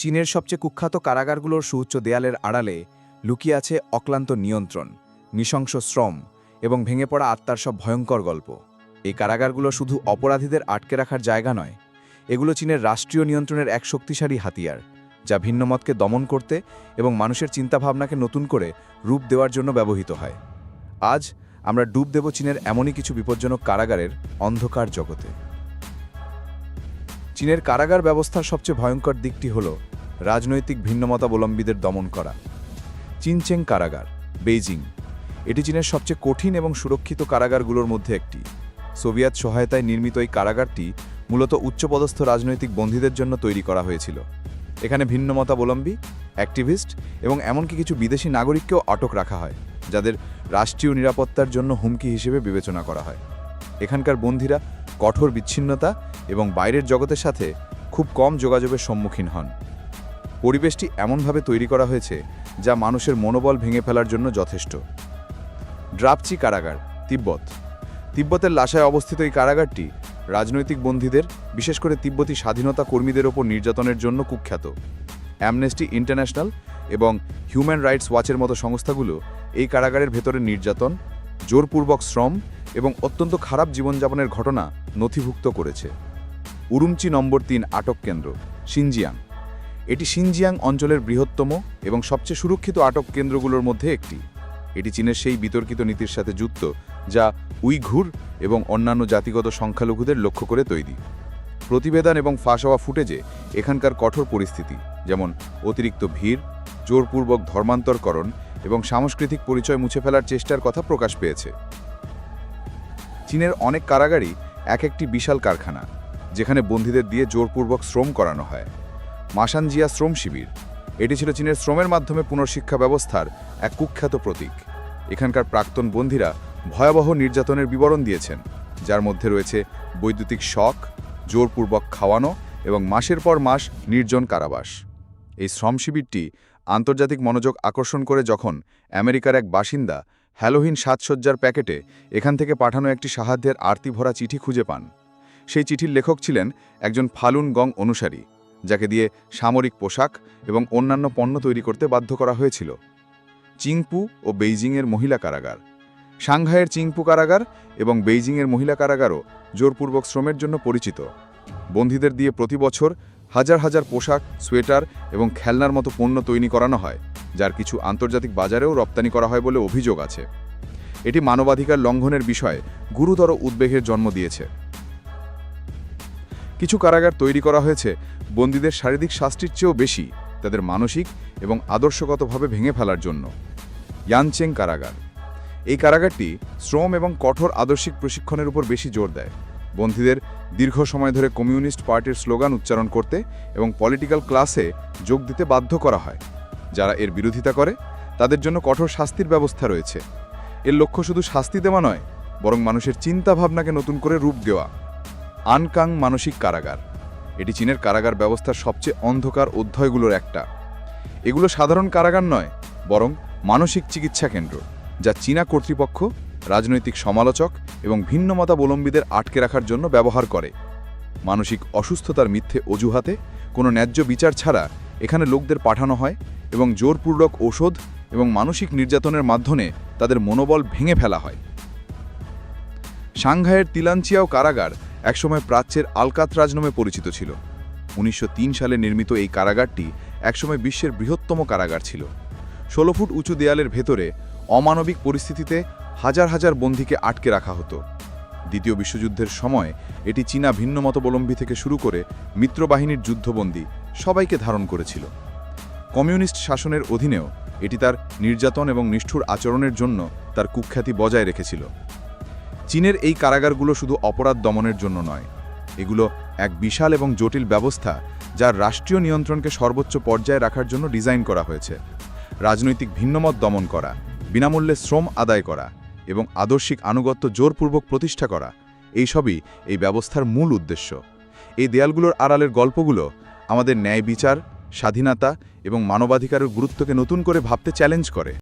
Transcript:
চীনের সবচেয়ে কুখ্যাত কারাগারগুলোর সুউচ্চ দেয়ালের আড়ালে লুকিয়ে আছে অক্লান্ত নিয়ন্ত্রণ, নৃশংস শ্রম এবং ভেঙে পড়া আত্মার সব ভয়ঙ্কর গল্প। এই কারাগারগুলো শুধু অপরাধীদের আটকে রাখার জায়গা নয়, এগুলো চীনের রাষ্ট্রীয় নিয়ন্ত্রণের এক শক্তিশালী হাতিয়ার, যা ভিন্নমতকে দমন করতে এবং মানুষের চিন্তাভাবনাকে নতুন করে রূপ দেওয়ার জন্য ব্যবহৃত হয়। আজ আমরা ডুব দেব চীনের এমনই কিছু বিপজ্জনক কারাগারের অন্ধকার জগতে। চীনের কারাগার ব্যবস্থার সবচেয়ে ভয়ঙ্কর দিকটি হল রাজনৈতিক ভিন্নমতাবলম্বীদের দমন করা। চিনচেং কারাগার, বেইজিং। এটি চীনের সবচেয়ে কঠিন এবং সুরক্ষিত কারাগারগুলোর মধ্যে একটি। সোভিয়েত সহায়তায় নির্মিত এই কারাগারটি মূলত উচ্চপদস্থ রাজনৈতিক বন্দীদের জন্য তৈরি করা হয়েছিল। এখানে ভিন্নমতাবলম্বী, অ্যাক্টিভিস্ট এবং এমনকি কিছু বিদেশি নাগরিককেও আটক রাখা হয়, যাদের রাষ্ট্রীয় নিরাপত্তার জন্য হুমকি হিসেবে বিবেচনা করা হয়। এখানকার বন্দীরা কঠোর বিচ্ছিন্নতা এবং বাইরের জগতের সাথে খুব কম যোগাযোগের সম্মুখীন হন। পরিবেশটি এমনভাবে তৈরি করা হয়েছে যা মানুষের মনোবল ভেঙে ফেলার জন্য যথেষ্ট। ড্রাপচি কারাগার, তিব্বত। তিব্বতের লাশায় অবস্থিত এই কারাগারটি রাজনৈতিক বন্দীদের, বিশেষ করে তিব্বতী স্বাধীনতা কর্মীদের ওপর নির্যাতনের জন্য কুখ্যাত। অ্যামনেস্টি ইন্টারন্যাশনাল এবং হিউম্যান রাইটস ওয়াচের মতো সংস্থাগুলো এই কারাগারের ভেতরে নির্যাতন, জোরপূর্বক শ্রম এবং অত্যন্ত খারাপ জীবনযাপনের ঘটনা নথিভুক্ত করেছে। উরুমচি নম্বর তিন আটক কেন্দ্র, সিনজিয়াং। এটি সিনজিয়াং অঞ্চলের বৃহত্তম এবং সবচেয়ে সুরক্ষিত আটক কেন্দ্রগুলোর মধ্যে একটি। এটি চীনের সেই বিতর্কিত নীতির সাথে যুক্ত যা উইঘুর এবং অন্যান্য জাতিগত সংখ্যালঘুদের লক্ষ্য করে তৈরি। প্রতিবেদন এবং ফাঁস হওয়া ফুটেজে এখানকার কঠোর পরিস্থিতি, যেমন অতিরিক্ত ভিড়, জোরপূর্বক ধর্মান্তরকরণ এবং সাংস্কৃতিক পরিচয় মুছে ফেলার চেষ্টার কথা প্রকাশ পেয়েছে। চীনের অনেক কারাগারই এক একটি বিশাল কারখানা। যেখানে বন্দীদের দিয়ে জোরপূর্বক শ্রম করানো হয়। মাসানজিয়া শ্রম শিবির, এটি ছিল চীনের শ্রমের মাধ্যমে পুনর্শিক্ষা ব্যবস্থার এক কুখ্যাত প্রতীক। এখানকার প্রাক্তন বন্দীরা ভয়াবহ নির্যাতনের বিবরণ দিয়েছেন, যার মধ্যে রয়েছে বৈদ্যুতিক শক, জোরপূর্বক খাওয়ানো এবং মাসের পর মাস নির্জন কারাবাস। এই শ্রম শিবিরটি আন্তর্জাতিক মনোযোগ আকর্ষণ করে যখন আমেরিকার এক বাসিন্দা হ্যালোহিন সাজসজ্জার প্যাকেটে এখান থেকে পাঠানো একটি সাহায্যের আরতি ভরা চিঠি খুঁজে পান। সেই চিঠির লেখক ছিলেন একজন ফালুন গং অনুসারী, যাকে দিয়ে সামরিক পোশাক এবং অন্যান্য পণ্য তৈরি করতে বাধ্য করা হয়েছিল। চিংপু ও বেইজিংয়ের মহিলা কারাগার, সাংঘাইয়ের চিংপু কারাগার এবং বেইজিংয়ের মহিলা কারাগারও জোরপূর্বক শ্রমের জন্য পরিচিত। বন্দীদের দিয়ে প্রতি বছর হাজার হাজার পোশাক, সোয়েটার এবং খেলনার মতো পণ্য তৈরি করানো হয়, যার কিছু আন্তর্জাতিক বাজারেও রপ্তানি করা হয় বলে অভিযোগ আছে। এটি মানবাধিকার লঙ্ঘনের বিষয়ে গুরুতর উদ্বেগের জন্ম দিয়েছে। কিছু কারাগার তৈরি করা হয়েছে। বন্দীদের শারীরিক শাস্তির চেয়েও বেশি তাদের মানসিক এবং আদর্শগতভাবে ভেঙে ফেলার জন্য। ইয়ানচেং কারাগার। এই কারাগারটি শ্রম এবং কঠোর আদর্শিক প্রশিক্ষণের উপর বেশি জোর দেয়। বন্দীদের দীর্ঘ সময় ধরে কমিউনিস্ট পার্টির স্লোগান উচ্চারণ করতে এবং পলিটিক্যাল ক্লাসে যোগ দিতে বাধ্য করা হয়। যারা এর বিরোধিতা করে, তাদের জন্য কঠোর শাস্তির ব্যবস্থা রয়েছে। এর লক্ষ্য শুধু শাস্তি দেওয়া নয়, বরং মানুষের চিন্তাভাবনাকে নতুন করে রূপ দেওয়া। আনকাং মানসিক কারাগার। এটি চীনের কারাগার ব্যবস্থার সবচেয়ে অন্ধকার অধ্যায়গুলোর একটা। এগুলো সাধারণ কারাগার নয়, বরং মানসিক চিকিৎসা কেন্দ্র, যা চীনা কর্তৃপক্ষ, রাজনৈতিক সমালোচক এবং ভিন্নমতাবলম্বীদের আটকে রাখার জন্য ব্যবহার করে। মানসিক অসুস্থতার মিথ্যে অজুহাতে কোনো ন্যায্য বিচার ছাড়া এখানে লোকদের পাঠানো হয় এবং জোরপূর্বক ঔষধ এবং মানসিক নির্যাতনের মাধ্যমে তাদের মনোবল ভেঙে ফেলা হয়। সাংঘাইয়ের তিলাঞ্চিয়াও কারাগার একসময় প্রাচ্যের আলকাতরাজ নামে পরিচিত ছিল। উনিশশো তিন সালে নির্মিত এই কারাগারটি একসময় বিশ্বের বৃহত্তম কারাগার ছিল। ষোলো ফুট উঁচু দেয়ালের ভেতরে অমানবিক পরিস্থিতিতে হাজার হাজার বন্দীকে আটকে রাখা হতো। দ্বিতীয় বিশ্বযুদ্ধের সময় এটি চীনা ভিন্নমতাবলম্বী থেকে শুরু করে মিত্রবাহিনীর যুদ্ধবন্দী সবাইকে ধারণ করেছিল। কমিউনিস্ট শাসনের অধীনেও এটি তার নির্যাতন এবং নিষ্ঠুর আচরণের জন্য তার কুখ্যাতি বজায় রেখেছিল। চীনের এই কারাগারগুলো শুধু অপরাধ দমনের জন্য নয়, এগুলো এক বিশাল এবং জটিল ব্যবস্থা যার রাষ্ট্রীয় নিয়ন্ত্রণকে সর্বোচ্চ পর্যায়ে রাখার জন্য ডিজাইন করা হয়েছে। রাজনৈতিক ভিন্নমত দমন করা, বিনামূল্যে শ্রম আদায় করা এবং আদর্শিক আনুগত্য জোরপূর্বক প্রতিষ্ঠা করা এই সবই এই ব্যবস্থার মূল উদ্দেশ্য। এই দেয়ালগুলোর আড়ালের গল্পগুলো আমাদের ন্যায় বিচার, স্বাধীনতা এবং মানবাধিকারের গুরুত্বকে নতুন করে ভাবতে চ্যালেঞ্জ করে।